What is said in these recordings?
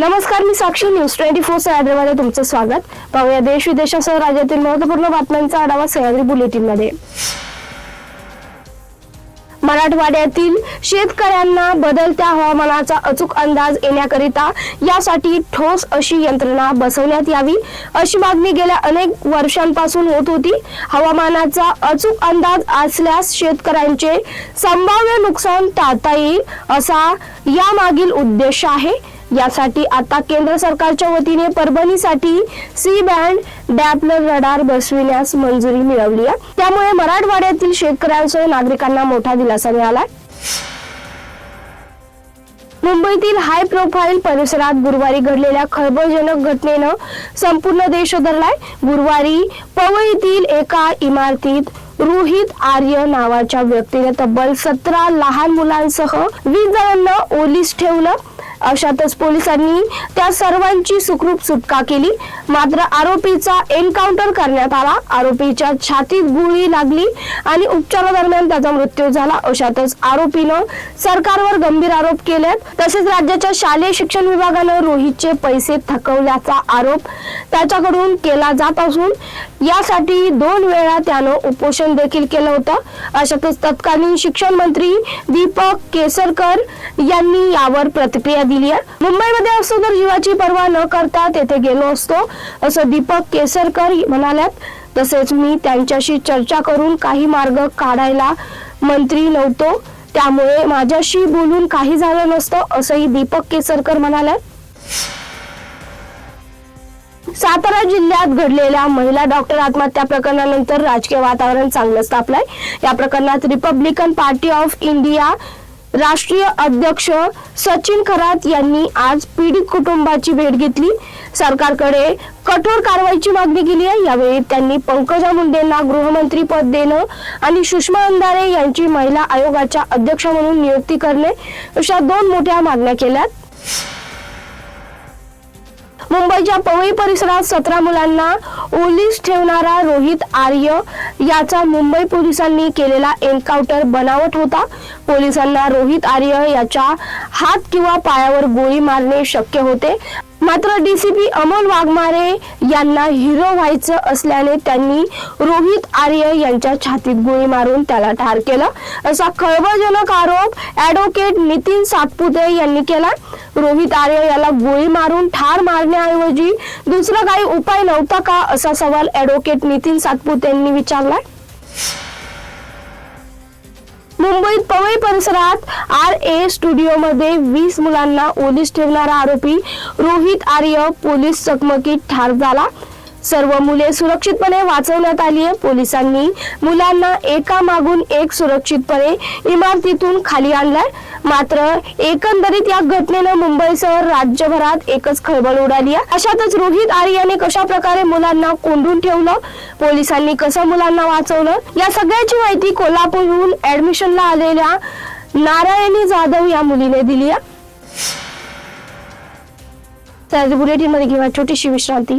नमस्कार मी Sakshi news. Twenty four सह्याद्रीमध्ये तुमचं स्वागत. पाहूया देश विदेशासह राज्यातील महत्त्वपूर्ण बातम्यांचा आढावा सह्याद्री बुलेटिनमध्ये मराठवाड्यातील शेतकऱ्यांना बदलत्या हवामानाचा अचूक अंदाज येण्याकरिता यासाठी ठोस अशी यंत्रणा बसवण्यात यावी अशी मागणी गेल्या अनेक वर्षांपासून होत होती. हवामानाचा अचूक अंदाज असल्यास शेतकऱ्यांचे संभाव्य नुकसान टाळता येईल असा यामागील उद्देश आहे. यासाठी आता केंद्र सरकारच्या वतीने परभणीसाठी सी बँड डॅपलर रडार बसविण्यास मंजुरी मिळवली आहे. त्यामुळे मराठवाड्यातील शेतकऱ्यांसह नागरिकांना मोठा दिलासा मिळाला मुंबईतील हाय प्रोफाईल परिसरात गुरुवारी घडलेल्या खळबळजनक घटनेनं संपूर्ण देश धरलाय गुरुवारी पवईतील एका इमारतीत रोहित आर्य नावाच्या व्यक्तीने तब्बल सतरा लहान मुलांसह वीस जणांना ओलीस ठेवलं. अशातच पोलिसांनी त्या सर्वांची सुखरूप सुटका केली. मात्र आरोपीचा एन्काउंटर करण्यात आला. आरोपीच्या छातीत गोळी लागली आणि उपचारादरम्यान त्याचा मृत्यू झाला. अशातच आरोपीनं सरकारवर गंभीर आरोप केलेत. तसेच राज्याच्या शालेय शिक्षण विभागानं रोहितचे पैसे थकवल्याचा आरोप त्याच्याकडून केला जात असून यासाठी दोन वेळा त्यानं उपोषण देखील केलं होतं. अशातच तत्कालीन शिक्षण मंत्री दीपक केसरकर यांनी यावर प्रतिक्रिया दिली आहे मुंबईमध्ये असतो तर जीवाची पर्वा न करता तेथे गेलो असतो असं दीपक केसरकर म्हणाल्यात. तसेच मी त्यांच्याशी चर्चा करून काही मार्ग काढायला मंत्री नव्हतो. त्यामुळे माझ्याशी बोलून काही झालं नसतं असंही दीपक केसरकर म्हणाल्यात. सातारा जिल्ह्यात घडलेल्या महिला डॉक्टर आत्महत्या प्रकरणानंतर राजकीय वातावरण चांगलंच तापलंय या प्रकरणात रिपब्लिकन पार्टी ऑफ इंडिया राष्ट्रीय अध्यक्ष सचिन खरात यांनी आज पीडित कुटुंबाची भेट घेतली. सरकारकडे कठोर कारवाईची मागणी केली आहे. यावेळी त्यांनी पंकजा मुंडेंना गृहमंत्री पद देणं आणि सुषमा अंधारे यांची महिला आयोगाच्या अध्यक्ष म्हणून नियुक्ती करणे अशा दोन मोठ्या मागण्या केल्यात. मुंबईच्या पवई परिसरात सतरा मुलांना ओलीस ठेवणारा रोहित आर्य याचा मुंबई पोलिसांनी केलेला एन्काउंटर बनावट होता. पोलिसांना रोहित आर्य याच्या हात किंवा पायावर गोळी मारणे शक्य होते. मात्र डीसीपी अमोल वाघमारे यांना हिरो व्हायचं असल्याने त्यांनी रोहित आर्य यांच्या छातीत गोळी मारून त्याला ठार केलं. असा खळबळजनक आरोप ऍडव्होकेट नितीन सातपुते यांनी केला. रोहित आर्य याला गोळी मारून ठार मारण्याऐवजी दुसरा काही उपाय नव्हता का असा सवाल ऍडव्होकेट नितीन सातपुते यांनी विचारलाय. मुंबईत पवई परिसरात आर ए स्टुडिओमध्ये वीस मुलांना ओलीस ठेवणारा आरोपी रोहित आर्य पोलीस चकमकीत ठार झाला. सर्व मुले सुरक्षितपणे वाचवण्यात आली आहे. पोलिसांनी मुलांना एका मागून एक सुरक्षितपणे इमारतीतून खाली आणलाय. मात्र एकंदरीत या घटनेनं मुंबईसह राज्यभरात एकच खळबळ उडाली आहे. अशातच रोहित आर्याने कशा प्रकारे मुलांना कोंडून ठेवलं? पोलिसांनी कसं मुलांना वाचवलं? या सगळ्याची माहिती कोल्हापूरहून ऍडमिशनला आलेल्या नारायणी जाधव या मुलीने दिली आहे. बुलेटिनमध्ये घेऊया छोटीशी विश्रांती.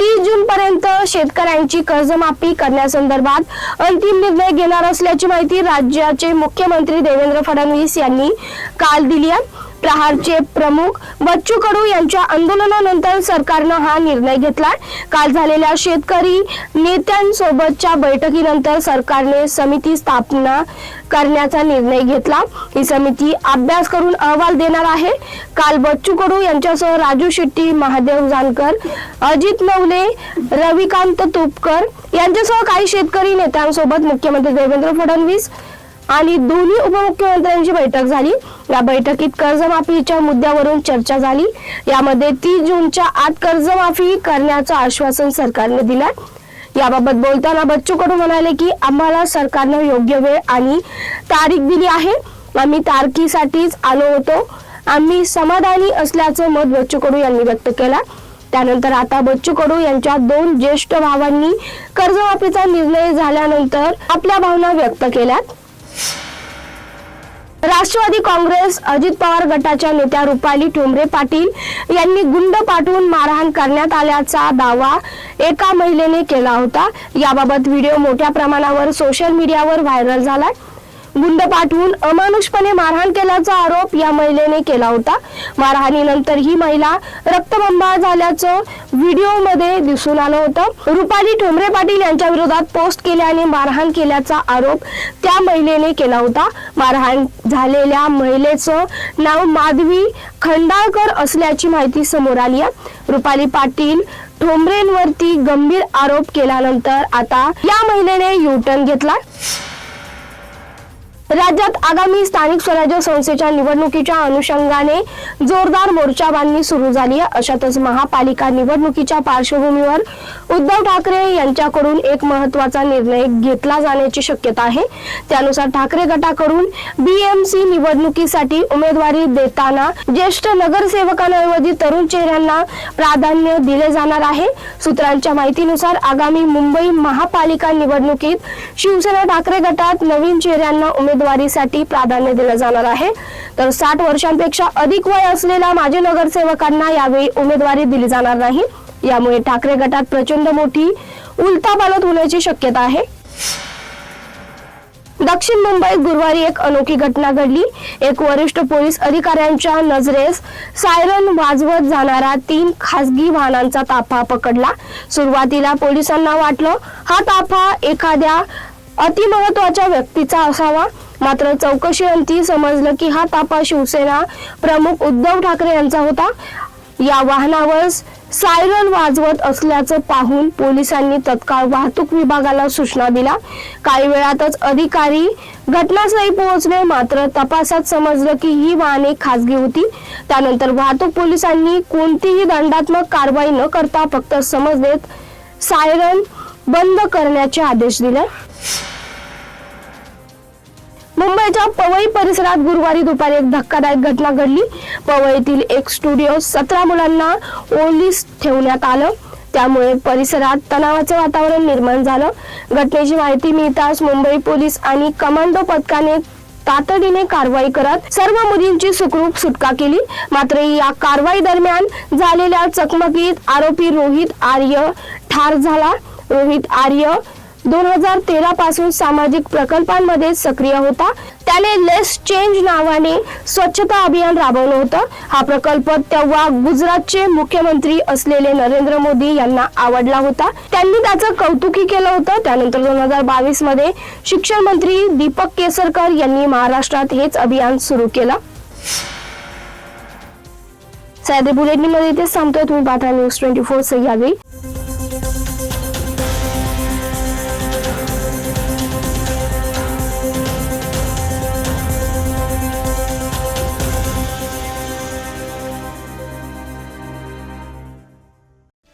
तीस जून पर्यंत शेतकऱ्यांची कर्जमाफी करण्यासंदर्भात अंतिम निर्णय घेणार असल्याची माहिती राज्याचे मुख्यमंत्री देवेंद्र फडणवीस यांनी काल दिली आहे. प्रहारचे प्रमुख बच्चू कडू यांच्या आंदोलनानंतर सरकारनं हा निर्णय घेतला. काल झालेल्या शेतकरी नेत्यांसोबतच्या बैठकीनंतर सरकारने समिती स्थापना करण्याचा निर्णय घेतला. ही समिती अभ्यास करून अहवाल देणार आहे. काल बच्चू कडू यांच्यासह राजू शेट्टी महादेव जानकर अजित नवले रविकांत तुपकर यांच्यासह काही शेतकरी नेत्यांसोबत मुख्यमंत्री देवेंद्र फडणवीस आणि दोन्ही उपमुख्यमंत्र्यांची बैठक झाली. या बैठकीत कर्जमाफीच्या मुद्द्यावरून चर्चा झाली. यामध्ये तीस जूनच्या आत कर्जमाफी करण्याचं आश्वासन सरकारने दिलं. याबाबत बोलताना बच्चू कडू म्हणाले की आम्हाला सरकारनं योग्य वेळ आणि तारीख दिली आहे. आम्ही तारखीसाठीच आलो होतो. आम्ही समाधानी असल्याचं मत बच्चू कडू यांनी व्यक्त केलं. त्यानंतर आता बच्चू कडू यांच्या दोन ज्येष्ठ भावांनी कर्जमाफीचा निर्णय झाल्यानंतर आपल्या भावना व्यक्त केल्यात. राष्ट्रवादी काँग्रेस अजित पवार गटाच्या नेत्या रुपाली ठोंबरे पाटील यांनी गुंड पाठवून मारहाण करण्यात आल्याचा दावा एका महिलेने केला होता. याबाबत व्हिडिओ मोठ्या प्रमाणावर सोशल मीडियावर व्हायरल झालाय. गुंड पाठवून अमानुषपणे मारहाण केल्याचा आरोप या महिलेने केला होता. मारहाणीनंतर ही महिला रक्तबंबाळ झाल्याचं व्हिडिओमध्ये दिसून आलं होतं. रुपाली ठोंबरे पाटील यांच्या विरोधात पोस्ट केल्याने मारहाण केल्याचा आरोप त्या महिलेने केला होता. मारहाण झालेल्या महिलेचं नाव माधवी खंडाळकर असल्याची माहिती समोर आली आहे. रुपाली पाटील ठोंबरेंवरती गंभीर आरोप केल्यानंतर आता या महिलेने युटर्न घेतला. राज्यात आगामी स्थानिक स्वराज्य संस्थेच्या निवडणुकीच्या अनुषंगाने जोरदार मोर्चा बांधणी सुरू झाली आहे. अशातच महापालिका निवडणुकीच्या पार्श्वभूमीवर उद्धव ठाकरे यांच्याकडून एक महत्त्वाचा निर्णय घेतला जाण्याची शक्यता आहे. त्यानुसार ठाकरे गटाकडून बीएमसी निवडणुकीसाठी उमेदवारी देताना ज्येष्ठ नगरसेवकांऐवजी तरुण चेहऱ्यांना प्राधान्य दिले जाणार आहे. सूत्रांच्या माहितीनुसार आगामी मुंबई महापालिका निवडणुकीत शिवसेना ठाकरे गटात नवीन चेहऱ्यांना उमेदवारीसाठी प्राधान्य दिलं जाणार आहे. तर साठ वर्षांपेक्षा अधिक वय असलेल्या माजी नगरसेवकांना यावेळी उमेदवारी दिली जाणार नाही. यामुळे ठाकरे गटात प्रचंड मोठी उलथापालट होण्याची शक्यता आहे. दक्षिण मुंबईत गुरुवारी एक अनोखी घटना घडली. एक वरिष्ठ पोलीस अधिकाऱ्यांच्या नजरेस सायरन वाजवत जाणारा तीन खासगी वाहनांचा ताफा पकडला. सुरुवातीला पोलिसांना वाटलं हा ताफा एखाद्या अतिमहत्वाच्या व्यक्तीचा असावा. मात्र चौकशी अंती समजलं की हा ताफा शिवसेना प्रमुख उद्धव ठाकरे यांचा होता. या वाहनावर सायरन वाजवत असल्याचं पाहून पोलिसांनी तत्काळ वाहतूक विभागाला सूचना दिल्या. काही वेळातच अधिकारी घटनास्थळी पोहोचले. मात्र तपासात समजलं की ही वाहने खासगी होती. त्यानंतर वाहतूक पोलिसांनी कोणतीही दंडात्मक कारवाई न करता फक्त समजलेत सायरन बंद करण्याचे आदेश दिले. मुंबईच्या पवई परिसरात गुरुवारी दुपारी एक धक्कादायक घटना घडली. पवईतील एक स्टुडिओ सतरा मुलांना ओलीस ठेवण्यात आलं. त्यामुळे परिसरात तणावाचं वातावरण निर्माण झालं. घटनेची माहिती मिळताच मुंबई पोलीस आणि कमांडो पथकाने तातडीने कारवाई करत सर्व मुलींची सुखरूप सुटका केली. मात्र या कारवाई दरम्यान झालेल्या चकमकीत आरोपी रोहित आर्य ठार झाला. रोहित आर्य दोन हजार तेरा पासून सामाजिक प्रकल्पांमध्ये सक्रिय होता. त्याने लेस चेंज नावाने स्वच्छता अभियान राबवलं होतं. हा प्रकल्प तेव्हा गुजरातचे मुख्यमंत्री असलेले नरेंद्र मोदी यांना आवडला होता. त्यांनी त्याचं कौतुकी केलं होतं. त्यानंतर दोन हजार बावीसमध्ये शिक्षण मंत्री दीपक केसरकर यांनी महाराष्ट्रात हेच अभियान सुरू केलं. सह्याद्री बुलेटिनमध्ये इथे सांगतोय तुम्ही पाहता न्यूज ट्वेंटी फोर सह्याद्री.